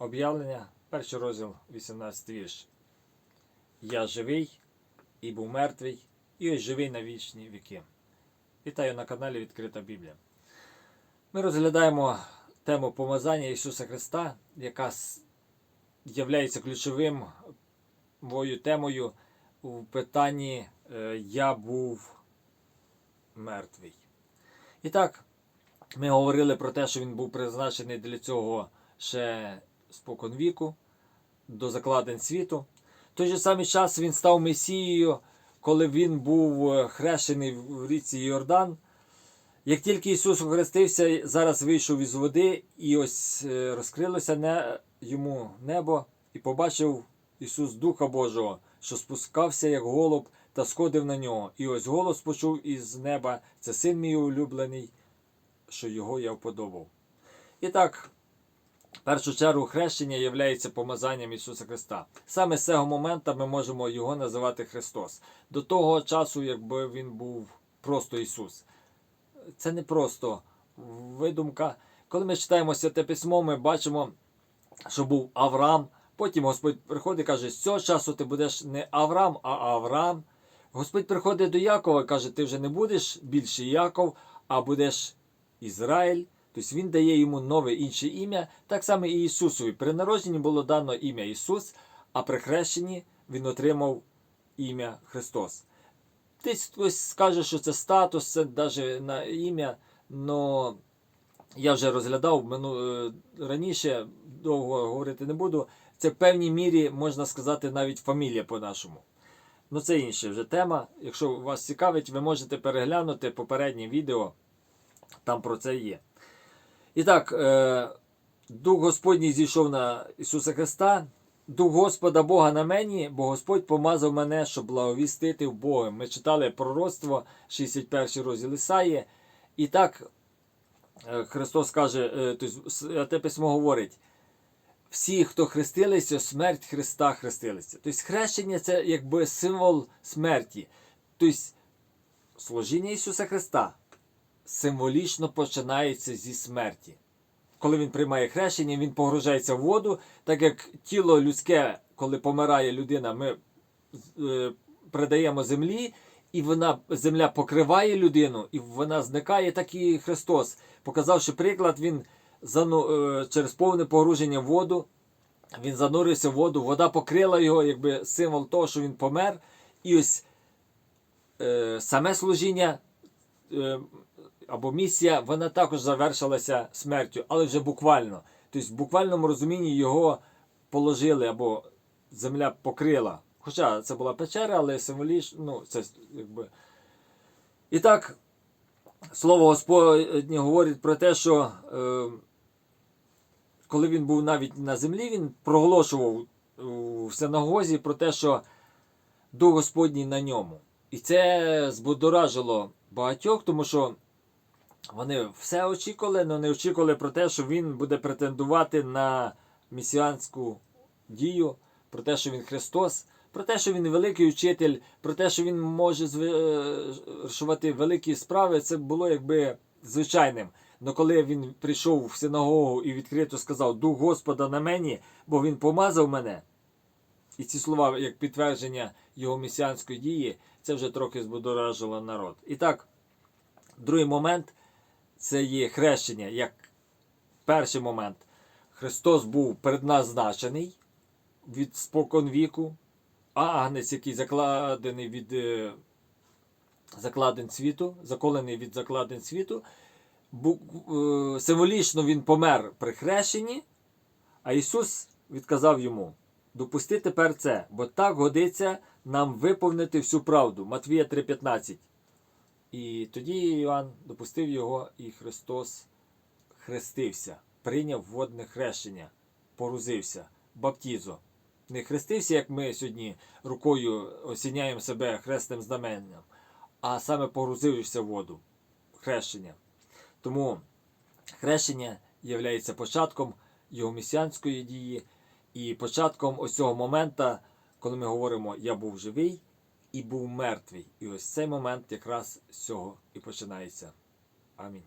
Об'явлення, перший розділ, 18 вірш. Я живий і був мертвий, і ось живий на вічні віки. Вітаю на каналі Відкрита Біблія. Ми розглядаємо тему помазання Ісуса Христа, яка є ключовим мою темою у питанні е, Я був мертвий. І так, ми говорили про те, що він був призначений для цього ще спокон віку, до закладень світу. В той же самий час він став Месією, коли він був е, хрещений в річці Йордан. Як тільки Ісус охрестився, зараз вийшов із води, і ось е, розкрилося не, йому небо, і побачив Ісус Духа Божого, що спускався як голуб та сходив на нього. І ось голос почув із неба: це син мій улюблений, що його я вподобав. І так, першу чергу, хрещення є помазанням Ісуса Христа. Саме з цього моменту ми можемо його називати Христос. До того часу, якби він був просто Ісус. Це не просто видумка. Коли ми читаємо Святе Письмо, ми бачимо, що був Авраам. Потім Господь приходить і каже, з цього часу ти будеш не Авраам, а Авраам. Господь приходить до Якова і каже, ти вже не будеш більше Яков, а будеш Ізраїль. Тобто Він дає йому нове інше ім'я, так само і Ісусові. При народженні було дано ім'я Ісус, а при хрещенні Він отримав ім'я Христос. Десь хтось скаже, що це статус, це навіть на ім'я, але я вже розглядав мину, раніше, довго говорити не буду. Це в певній мірі, можна сказати, навіть фамілія по-нашому. Ну це інша вже тема. Якщо вас цікавить, ви можете переглянути попереднє відео, там про це є. І так, е, Дух Господній зійшов на Ісуса Христа. Дух Господа Бога на мені, бо Господь помазав мене, щоб благовістити в Бога. Ми читали пророцтво, 61 розділ Ісаї. І так е, Христос каже, е, тобто, те письмо говорить: всі, хто хрестилися, смерть Христа хрестилися. Тобто хрещення це якби символ смерті. Тобто служіння Ісуса Христа символічно починається зі смерті. Коли він приймає хрещення, він погружається в воду, так як тіло людське, коли помирає людина, ми е, придаємо землі, і вона земля покриває людину, і вона зникає, так і Христос. Показавши приклад, він зану, е, через повне погруження в воду, він занурився в воду, вода покрила його, якби символ того, що він помер. І ось е, саме служіння. Е, або місія, вона також завершилася смертю, але вже буквально. Тобто, в буквальному розумінні його положили або земля покрила. Хоча це була печера, але символічно, ну, це якби. І так, слово Господнє говорить про те, що е, коли він був навіть на землі, він проголошував в синагозі про те, що Дух Господній на ньому. І це збудоражило багатьох, тому що вони все очікували, але не очікували про те, що він буде претендувати на місіанську дію, про те, що він Христос, про те, що він великий учитель, про те, що він може звершувати великі справи, це було якби звичайним. Але коли він прийшов в синагогу і відкрито сказав Дух Господа на мені, бо Він помазав мене. І ці слова, як підтвердження його місіанської дії, це вже трохи збудоражило народ. І так, другий момент це є хрещення як перший момент. Христос був предназначений від спокон віку, а агнець, який закладений від е, закладень світу, заколений від закладень світу, е, символічно він помер при хрещенні, а Ісус відказав йому: допусти тепер це, бо так годиться нам виповнити всю правду. Матвія 3,15. І тоді Іоанн допустив його, і Христос хрестився, прийняв водне хрещення, порузився, баптізо. Не хрестився, як ми сьогодні рукою осіняємо себе хрестним знаменням, а саме погрузився в воду хрещення. Тому хрещення є початком його місіанської дії і початком ось цього моменту, коли ми говоримо Я був живий і був мертвий. І ось цей момент якраз з цього і починається. Амінь.